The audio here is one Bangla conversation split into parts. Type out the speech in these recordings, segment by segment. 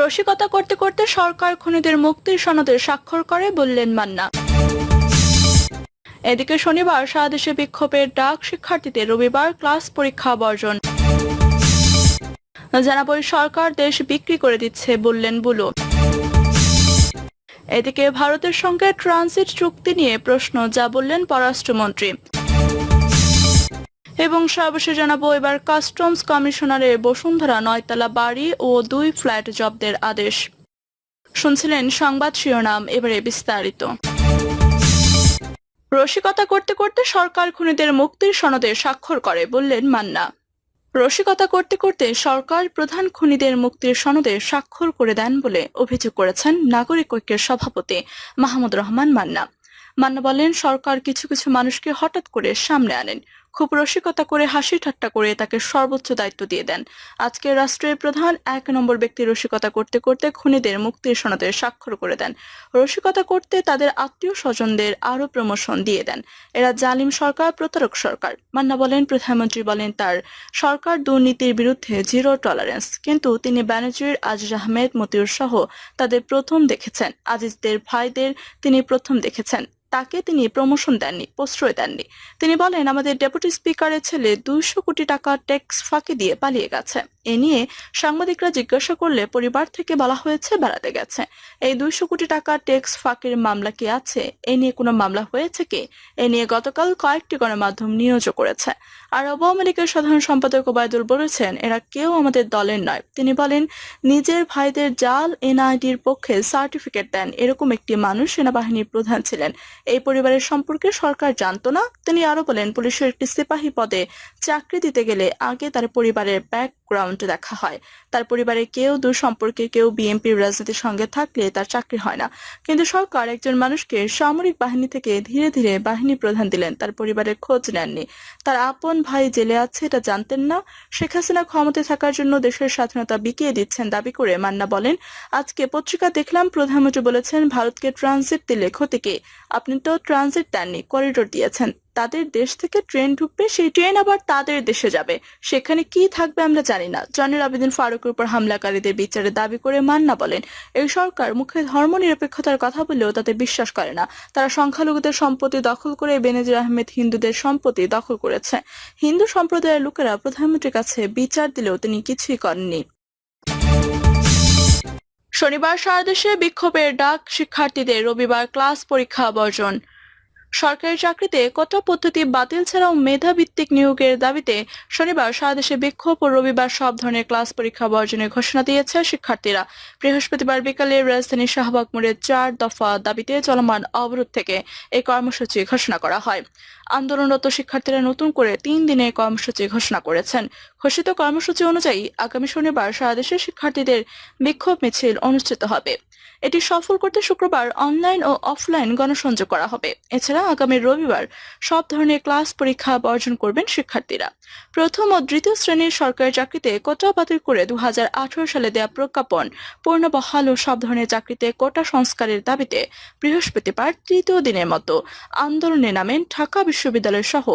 রসিকতা করতে করতে সরকার খুনিদের মুক্তির সনদে স্বাক্ষর করে বললেন মান্না। এদিকে শনিবার সারা দেশে বিক্ষোভের ডাক শিক্ষার্থীদের রবিবার ক্লাস পরীক্ষা বর্জন। জানাবই সরকার দেশ বিক্রি করে দিচ্ছে বললেন বুলু। এদিকে ভারতের সঙ্গে ট্রানজিট চুক্তি নিয়ে প্রশ্ন, যা বললেন পররাষ্ট্রমন্ত্রী। এবং সর্বশেষ জানাব, এবার কাস্টমস কমিশনারের বসুন্ধরা নয়তলা বাড়ি ও দুই ফ্ল্যাট জব্দের আদেশ। শুনছিলেন সংবাদ শিরোনাম, এবারে বিস্তারিত। রসিকতা করতে করতে সরকার খুনিদের মুক্তির সনদে স্বাক্ষর করে, বললেন মান্না। রসিকতা করতে করতে সরকার প্রধান খুনিদের মুক্তির সনদে স্বাক্ষর করে দেন বলে অভিযোগ করেছেন নাগরিক ঐক্যের সভাপতি মাহমুদ রহমান মান্না। মান্না বলেন, সরকার কিছু কিছু মানুষকে হঠাৎ করে সামনে আনেন। খুব রসিকতা করে, হাসি ঠাট্টা করে তাকে সর্বোচ্চ দায়িত্ব দিয়ে দেন। আজকে রাষ্ট্রের প্রধান এক নম্বর ব্যক্তি রসিকতা করতে করতে খুনিদের মুক্তির সনদে স্বাক্ষর করে দেন। রসিকতা করতে তাদের আত্মীয় স্বজনদের আরও প্রমোশন দিয়ে দেন। এরা জালিম সরকার, প্রতারক সরকার। মান্না বলেন, প্রধানমন্ত্রী বলেন, তার সরকার দুর্নীতির বিরুদ্ধে জিরো টলারেন্স। কিন্তু তিনি ব্যানার্জির আজিজ আহমেদ, মতিউর সহ তাদের প্রথম দেখেছেন। আজিজদের ভাইদের তিনি প্রথম দেখেছেন। তাকে তিনি প্রমোশন দেননি, প্রশ্রয় দেননি। তিনি বলেন, আমাদের ডেপুটি স্পিকারের ছেলে দুইশো কোটি টাকা ট্যাক্স ফাঁকি দিয়ে পালিয়ে গেছে। এ নিয়ে সাংবাদিকরা জিজ্ঞাসা করলে পরিবার থেকে বলা হয়েছে, বেড়াতে গেছে। এই দুইশো কোটি টাকা ট্যাক্স ফাঁকির মামলা কি আছে? এ নিয়ে কোনো মামলা হয়েছে কি? এ নিয়ে গতকাল কয়েকটি গণমাধ্যম নিয়োজও করেছে। আর আওয়ামী লীগের সাধারণ সম্পাদক ওবায়দুল বলেছেন, এরা কেউ আমাদের দলের নয়। তিনি বলেন, নিজের ভাইদের জাল এনআইডির পক্ষে সার্টিফিকেট দেন। এরকম একটি মানুষ সেনাবাহিনীর প্রধান ছিলেন। এই পরিবারের সম্পর্কে সরকার জানতো না, তিনি আরও বলেন, পুলিশের একটি সিপাহী পদে চাকরি দিতে গেলে আগে তার পরিবারের ব্যাকগ্রাউন্ড দেখা হয়। তার পরিবারের কেউ দূর সম্পর্কে কেউ বিএনপির রাজনীতির সঙ্গে থাকলে তার চাকরি হয় না। কিন্তু সরকার একজন মানুষকে সামরিক বাহিনী থেকে ধীরে ধীরে বাহিনী প্রধান দিলেন, তার পরিবারের খোঁজ নেননি। তার আপন ভাই জেলে আছে, এটা জানতেন না। শেখ হাসিনা ক্ষমতায় থাকার জন্য দেশের স্বাধীনতা বিকিয়ে দিচ্ছেন দাবি করে মান্না বলেন, আজকে পত্রিকা দেখলাম, প্রধানমন্ত্রী বলেছেন, ভারতকে ট্রানজিট দিলে ক্ষতিকে আপনি তো ট্রানজিট দেননি করিডোর দিয়েছেন। তাদের দেশ থেকে ট্রেন ঢুকবে, সেই ট্রেন আবার তাদের দেশে যাবে। সেখানে কি থাকবে আমরা জানি না। জনের আবেদন ফারুকের উপর হামলাকারীদের বিচারের দাবি করে মান্না বলেন, এই সরকার মুখে ধর্ম নিরপেক্ষতার কথা বলেও তাতে বিশ্বাস করে না। তারা সংখ্যালঘুদের সম্পত্তি দখল করে বেনজির আহমেদ হিন্দুদের সম্পত্তি দখল করেছে। হিন্দু সম্প্রদায়ের লোকেরা প্রধানমন্ত্রীর কাছে বিচার দিলেও তিনি কিছুই করেননি। শনিবার সারা দেশে বিক্ষোভের ডাক শিক্ষার্থীদের রবিবার ক্লাস পরীক্ষা বর্জন। সরকারি চাকরিতে কোটা পদ্ধতি বাতিল ছাড়াও মেধাভিত্তিক নিয়োগের দাবিতে শনিবার সারা দেশে বিক্ষোভ ও রবিবার সব ধরনের ক্লাস পরীক্ষা বর্জনের ঘোষণা দিয়েছে শিক্ষার্থীরা। বৃহস্পতিবার বিকালে রাজধানীর শাহবাগ মোড়ে চার দফা দাবিতে চলমান অবরোধ থেকে এই কর্মসূচি ঘোষণা করা হয়। আন্দোলনরত শিক্ষার্থীরা নতুন করে তিন দিনের কর্মসূচি ঘোষণা করেছেন। ঘোষিত কর্মসূচি অনুযায়ী আগামী শনিবার সারা দেশে শিক্ষার্থীদের বিক্ষোভ মিছিল অনুষ্ঠিত হবে। এটি সফল করতে শুক্রবার অনলাইন ও অফলাইন গণসংযোগ করা হবে। এছাড়া আগামী রবিবার সব ধরনের ক্লাস পরীক্ষা বর্জন করবেন শিক্ষার্থীরা। প্রথম ও দ্বিতীয় শ্রেণির সরকারি চাকরিতে কোটা বাতিল করে দু সালে দেয়া প্রজ্ঞাপন পূর্ণ বহাল ও সব ধরনের চাকরিতে কোটা সংস্কারের দাবিতে বৃহস্পতিবার তৃতীয় দিনের মতো আন্দোলনে নামেন ঢাকা বিশ্ববিদ্যালয় সহ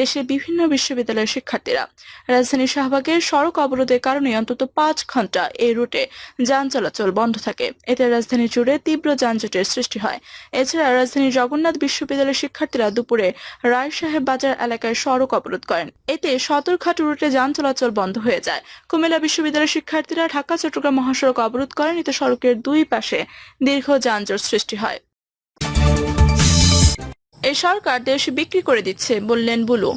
দেশের বিভিন্ন বিশ্ববিদ্যালয়ের শিক্ষার্থীরা। রাজধানী শাহবাগের সড়ক অবরোধের কারণে অন্তত পাঁচ ঘণ্টা এই রুটে যান চলাচল বন্ধ থাকে। এতে রাজধানী জুড়ে তীব্র যানজটের সৃষ্টি হয়। এছাড়া রাজধানীর জগন্নাথ বিশ্ববিদ্যালয়ের শিক্ষার্থীরা দুপুরে রায় সাহেব বাজার এলাকায় সড়ক অবরোধ করেন। এতে সদরঘাট রুটে যান চলাচল বন্ধ হয়ে যায়। কুমিল্লা বিশ্ববিদ্যালয়ের শিক্ষার্থীরা ঢাকা, চট্টগ্রাম মহাসড়ক অবরোধ করেন। এতে সড়কের দুই পাশে দীর্ঘ যানজট সৃষ্টি হয়। এই সরকার দেশ বিক্রি করে দিচ্ছে বললেন Bulu.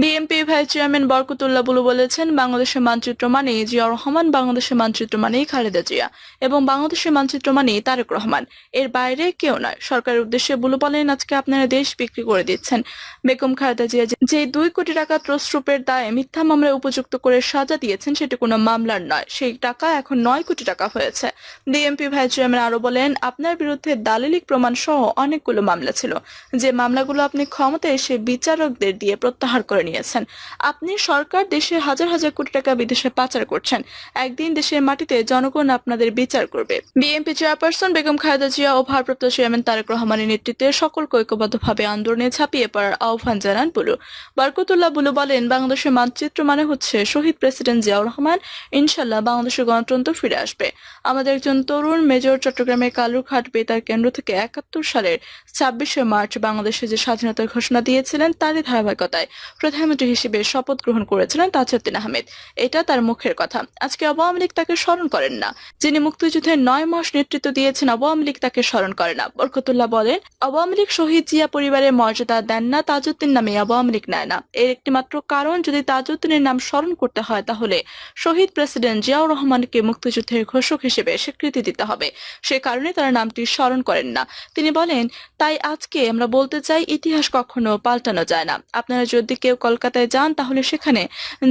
BNP vice chairman Barkatullah Bulu বলেছেন, বাংলাদেশের মানচিত্র মানেই জিয়া রহমান, বাংলাদেশের মানচিত্র মানেই খালেদা জিয়া এবং বাংলাদেশের মানচিত্র মানেই তারেক রহমান। এর বাইরে কেউ নয়। সরকারের উদ্দেশ্যে বুলু বলেন, আজকে আপনারা দেশ বিক্রি করে দিচ্ছেন। বেগম খালেদা জিয়া যে- দুই কোটি টাকা ত্রস্রূপের দায়ে মিথ্যা মামলায় উপযুক্ত করে সাজা দিয়েছেন, সেটি কোনো মামলার নয়। সেই টাকা এখন নয় কোটি টাকা হয়েছে। বিএনপি ভাইস চেয়ারম্যান আরও বলেন, আপনার বিরুদ্ধে দালিলিক প্রমাণ সহ অনেকগুলো মামলা ছিল। যে মামলাগুলো আপনি ক্ষমতায় এসে বিচারকদের দিয়ে প্রত্যাহার করে নিয়েছেন। আপনি সরকার দেশে হাজার হাজার কোটি টাকা বিদেশে পাচার করছেন। একদিন দেশের মাটিতে জনগণ আপনাদের বিচার করবে। বিএনপি চেয়ারপারসন বেগম খালেদা জিয়া ও ভারপ্রাপ্ত চেয়ারম্যান তারেক রহমানের নেতৃত্বে সকলকে ঐক্যবদ্ধভাবে আন্দোলনে ঝাঁপিয়ে পড়ার আহ্বান জানান বুলু। বরকতুল্লাহ বুলু বলেন, বাংলাদেশের মানচিত্র মানে হচ্ছে শহীদ প্রেসিডেন্ট জিয়াউর রহমান, ইনশাল্লাহ বাংলাদেশের গণতন্ত্র ফিরে আসবে। আমাদের একজন তরুণ মেজর চট্টগ্রামের কালুরঘাট বেতার কেন্দ্র থেকে একাত্তর সালের ছাব্বিশে মার্চ বাংলাদেশে যে স্বাধীনতার ঘোষণা দিয়েছিলেন, তারই ধারাবাহিকতায়। প্রধানমন্ত্রী হিসেবে শপথ গ্রহণ করেছিলেন তাজউদ্দিন আহমেদ। এটা তার মুখের কথা। আজকে আওয়ামী লীগ তাকে স্মরণ করেন না। যিনি মুক্তিযুদ্ধের নয় মাস নেতৃত্ব দিয়েছেন, আওয়ামী লীগ তাকে স্মরণ করে না। বরকতুল্লাহ বলেন, আওয়ামী লীগ শহীদ জিয়া পরিবারের মর্যাদা দেন না, তাজউদ্দিন নামে আওয়ামী লীগ নেয় না। এর একটি মাত্র কারণ, যদি তাজউদ্দিনের নাম স্মরণ করতে হয়, তাহলে শহীদ প্রেসিডেন্ট জিয়াউর রহমানকে মুক্তিযুদ্ধের ঘোষক হিসেবে স্বীকৃতি দিতে হবে। সে কারণে তারা নামটি স্মরণ করেন না। তিনি বলেন, তাই আজকে আমরা বলতে চাই, ইতিহাস কখনো পাল্টানো যায় না। আপনারা যদি কেউ কলকাতায় যান, তাহলে সেখানে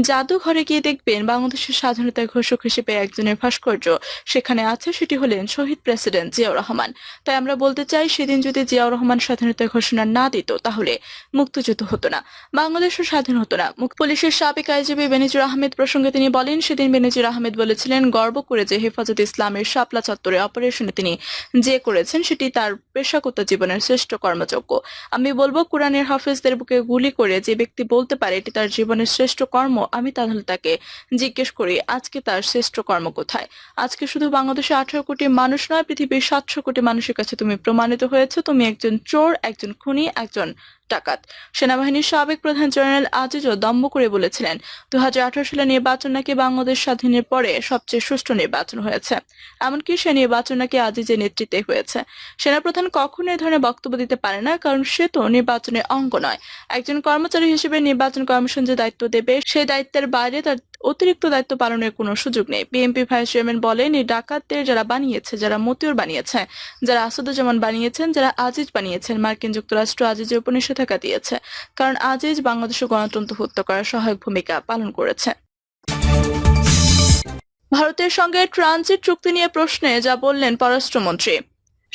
জাদুঘরে গিয়ে দেখবেন বাংলাদেশের স্বাধীনতার ঘোষক হিসেবে একজনের ভাস্কর্য। সেখানে আছে, সেটি হলেন শহীদ প্রেসিডেন্ট জিয়াউর রহমান। তাই আমরা বলতে চাই, সেদিন যদি জিয়াউর রহমান স্বাধীনতার ঘোষণা না দিত, তাহলে মুক্তিযুদ্ধ হতো না। বাংলাদেশও স্বাধীন হতো না। পুলিশের সাবেক আইজিপি বেনিজুর আহমেদ প্রসঙ্গে তিনি বলেন, সেদিন বেনিজুর আহমেদ বলেছিলেন, গর্ব করে যে হেফাজত ইসলামের শাপলা চত্বরে অপারেশনে তিনি যে করেছেন, সেটি তার পেশাগত জীবনের শ্রেষ্ঠ কর্মযোগ্য। আমি বলব, কোরআনের হাফেজদের বুকে গুলি করে যে ব্যক্তি বলতে পারে এটি তার জীবনের শ্রেষ্ঠ কর্ম, আমি তাহলে তাকে জিজ্ঞেস করি, আজকে তার শ্রেষ্ঠ কর্ম কোথায়? আজকে শুধু বাংলাদেশে আঠারো কোটি মানুষ নয়, পৃথিবীর সাতশো কোটি মানুষের কাছে তুমি প্রমাণিত হয়েছে। তুমি একজন চোর, একজন খুনি, একজন ডাকাত। সেনাবাহিনীর সাবেক প্রধান জেনারেল আজিজও দম্ভ করে বলেছিলেন দু সালে নির্বাচন নাকি বাংলাদেশ স্বাধীনের পরে সবচেয়ে সুষ্ঠু নির্বাচন হয়েছে। এমনকি সে নির্বাচন নাকি আজিজের নেতৃত্বে হয়েছে। সেনাপ্রধান কখনো এ ধরনের বক্তব্য দিতে পারে না, কারণ সে তো নির্বাচনের অঙ্গ নয়। একজন কর্মচারী হিসেবে নির্বাচন কমিশন যে দায়িত্ব দেবে, সেই দায়িত্বের বাইরে তার অতিরিক্ত দায়িত্ব পালনের কোনো সুযোগ নেই। বিএনপি ভাইস চেয়ারম্যান বলেন, এই ডাকাতদের যারা বানিয়েছে, যারা মতিউর বানিয়েছে, যারা আসাদুজ্জামান বানিয়েছেন, যারা আজিজ বানিয়েছেন, মার্কিন যুক্তরাষ্ট্র আজিজের উপর নিষেধাজ্ঞা দিয়েছে, কারণ আজিজ বাংলাদেশের গণতন্ত্র হত্যা করার সহায়ক ভূমিকা পালন করেছে। ভারতের সঙ্গে ট্রানজিট চুক্তি নিয়ে প্রশ্নে যা বললেন পররাষ্ট্রমন্ত্রী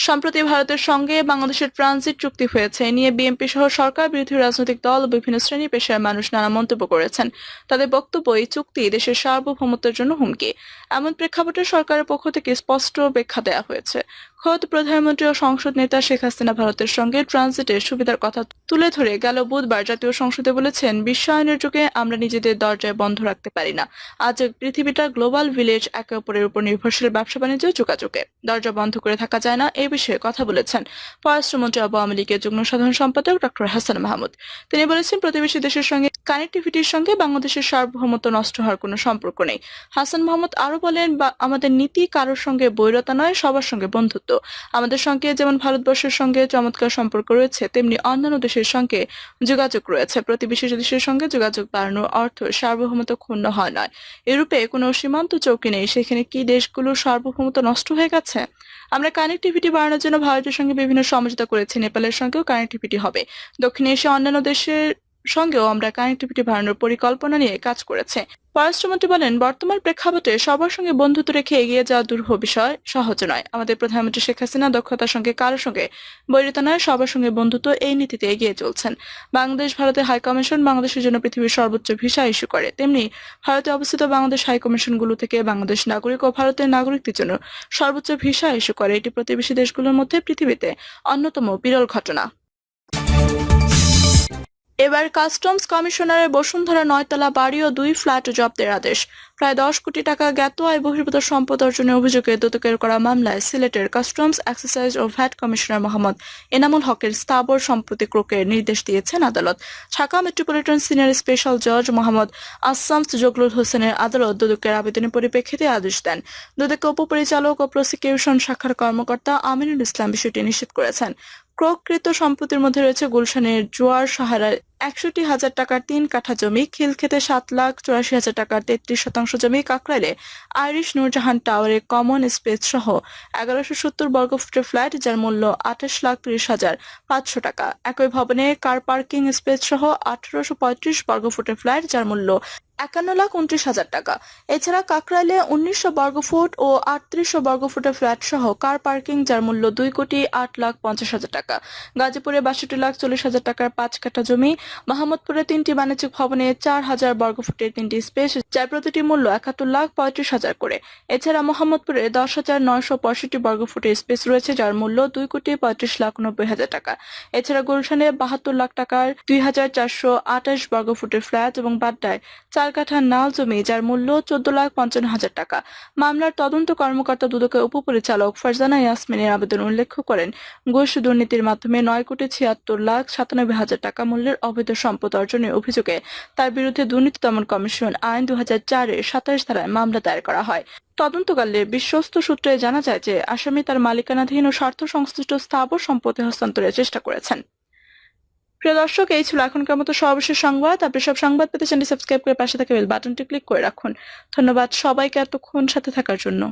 সম্প্রতি ভারতের সঙ্গে বাংলাদেশের ট্রানজিট চুক্তি হয়েছে। নিয়ে বিএনপি সহ সরকার, বিরোধী রাজনৈতিক দল ও বিভিন্ন শ্রেণি পেশার মানুষ নানা মন্তব্য করেছেন। তাদের বক্তব্য, এই চুক্তি দেশের সার্বভৌমত্বের জন্য হুমকি। এমন প্রেক্ষাপটে সরকারের পক্ষ থেকে স্পষ্ট ব্যাখ্যা দেওয়া হয়েছে। খোদ প্রধানমন্ত্রী ও সংসদ নেতা শেখ হাসিনা ভারতের সঙ্গে ট্রানজিটের সুবিধার কথা তুলে ধরে গেল বুধবার জাতীয় সংসদে বলেছেন, বিশ্বায়নের যুগে আমরা নিজেদের দরজায় বন্ধ রাখতে পারি না। আজ পৃথিবীটা গ্লোবাল ভিলেজ একে অপরের উপর নির্ভরশীল ব্যবসা বাণিজ্য যোগাযোগে। দরজা বন্ধ করে থাকা যায় না, এ বিষয়ে কথা বলেছেন পররাষ্ট্রমন্ত্রী আওয়ামী লীগের যুগ্ম সাধারণ সম্পাদক ডক্টর হাসান মাহমুদ। তিনি বলেছেন, প্রতিবেশী দেশের সঙ্গে কানেক্টিভিটির সঙ্গে বাংলাদেশের সার্বভৌমত্ব নষ্ট হওয়ার কোনো সম্পর্ক নেই। হাসান মাহমুদ আরও বলেন আমাদের নীতি কারোর সঙ্গে বৈরতা নয়, সবার সঙ্গে বন্ধুত্ব। আমাদের সঙ্গে যেমন ভারতবর্ষের সঙ্গে চমৎকার সম্পর্ক রয়েছে, তেমনি অন্যান্য দেশের সঙ্গে যোগাযোগ রয়েছে। প্রতিবেশী দেশের সঙ্গে যোগাযোগ বাড়ানোর অর্থ সার্বভৌমত্ব ক্ষুণ্ণ হয় নয়। ইউরোপে কোনো সীমান্ত চৌকি নেই। সেখানে কি দেশগুলোর সার্বভৌমত্ব নষ্ট হয়ে গেছে? আমরা কানেক্টিভিটি বাড়ানোর জন্য ভারতের সঙ্গে বিভিন্ন সমঝোতা করেছি। নেপালের সঙ্গেও কানেক্টিভিটি হবে। দক্ষিণ এশিয়া অন্যান্য দেশের সঙ্গেও আমরা কানেক্টিভিটি বাড়ানোর পরিকল্পনা নিয়ে কাজ করেছে। পররাষ্ট্রমন্ত্রী বলেন, বর্তমান প্রেক্ষাপটে সবার সঙ্গে বন্ধুত্ব রেখে এগিয়ে যাওয়া দুরূহ বিষয় সহজ নয়। আমাদের প্রধানমন্ত্রী শেখ হাসিনা দক্ষতার সঙ্গে কারোর সঙ্গে বৈরিতা নয়, সবার সঙ্গে বন্ধুত্ব এই নীতিতে এগিয়ে চলছেন। বাংলাদেশ, ভারতের হাইকমিশন বাংলাদেশের জন্য পৃথিবীর সর্বোচ্চ ভিসা ইস্যু করে। তেমনি ভারতে অবস্থিত বাংলাদেশ হাই কমিশনগুলো থেকে বাংলাদেশ নাগরিক ও ভারতের নাগরিকদের জন্য সর্বোচ্চ ভিসা ইস্যু করে। এটি প্রতিবেশী দেশগুলোর মধ্যে পৃথিবীতে অন্যতম বিরল ঘটনা। এবার কাস্টমস কমিশনারের বসুন্ধরা নয়তলা বাড়ি ও দুই ফ্ল্যাট জব্দের আদেশ। প্রায় দশ কোটি টাকা জ্ঞাত আয় বহির্ভূত সম্পদ অর্জনের অভিযোগে দুদকের করা মামলায় সিলেটের কাস্টমস এক্সারসাইজ ও ভ্যাট কমিশনার মোহাম্মদ এনামুল হকের স্থাবর সম্পত্তি ক্রোকের নির্দেশ দিয়েছেন আদালত। ঢাকা মেট্রোপলিটন সিনিয়র স্পেশাল জজ মোহাম্মদ আসাম জগলুল হোসেনের আদালত দুদকের আবেদনের পরিপ্রেক্ষিতে আদেশ দেন। দুদকের উপপরিচালক ও প্রসিকিউশন শাখার কর্মকর্তা আমিনুল ইসলাম বিষয়টি নিশ্চিত করেছেন। ক্রোককৃত সম্পত্তির মধ্যে রয়েছে গুলশানের জোয়ার সাহারার একষট্টি হাজার টাকার তিন কাঠা জমি, খিলক্ষেতে সাত লাখ চুরাশি হাজার টাকার তেত্রিশ শতাংশ জমি কাকরাইলে আইরিশ নূরজাহান টাওয়ারে কমন স্পেস সহ এগারোশো সত্তর বর্গফুটের ফ্ল্যাট, যার মূল্য আঠাশ লাখ ত্রিশ হাজার পাঁচশো টাকা। একই ভবনে কার পার্কিং স্পেস সহ আঠারোশো পঁয়ত্রিশ বর্গফুটের ফ্ল্যাট, যার মূল্য একান্ন লাখ উনত্রিশ হাজার টাকা। এছাড়া কাকরাইলে উনিশশো বর্গফুট ও আটত্রিশশো বর্গফুটের ফ্ল্যাট সহ কার পার্কিং, যার মূল্য দুই কোটি আট লাখ পঞ্চাশ হাজার টাকা। গাজীপুরে বাষট্টি লাখ চল্লিশ হাজার টাকার পাঁচ কাঠা জমি মোহাম্মদপুরে তিনটি বাণিজ্যিক ভবনে চার হাজার বর্গফুটের তিনটি স্পেস, যার প্রতিটি মূল্য একাত্তর লাখ পঁয়ত্রিশ হাজার করে। এছাড়া মোহাম্মদপুরে দশ হাজার নয়শো পঁয়ষট্টি বর্গফুটের স্পেস রয়েছে, যার মূল্য দুই কোটি পঁয়ত্রিশ লাখ নব্বই হাজার টাকা। এছাড়া গুলশানে বাহাত্তর লাখ টাকার দুই হাজার চারশো আঠাশ বর্গফুটের ফ্ল্যাট এবং বাড্ডায় চার কাঠা নাল জমি, যার মূল্য চোদ্দ লাখ পঞ্চান্ন হাজার টাকা। মামলার তদন্ত কর্মকর্তা দুদকের উপপরিচালক ফারজানা ইয়াসমিনের আবেদন উল্লেখ করেন। ঘুষ দুর্নীতির মাধ্যমে নয় কোটি ছিয়াত্তর লাখ সাতানব্বই হাজার টাকা মূল্যের অবৈধ সম্পদ অর্জনের অভিযোগে তার বিরুদ্ধে দুর্নীতি দমন কমিশন আইন দু হাজার চারের সাতাশ ধারায় মামলা দায়ের করা হয়। তদন্তকালে বিশ্বস্ত সূত্রে জানা যায় যে আসামি তার মালিকানাধীন ও স্বার্থ সংশ্লিষ্ট স্থাবর সম্পত্তি হস্তান্তরের চেষ্টা করেছেন। প্রিয় দর্শক, এই ছিল এখনকার মতো সর্বশেষ সংবাদ। আপনি সব সংবাদ পেতে চ্যানেল সাবস্ক্রাইব করে পাশে থাকা বেল বাটনটি ক্লিক করে রাখুন। ধন্যবাদ সবাইকে এতক্ষণ সাথে থাকার জন্য।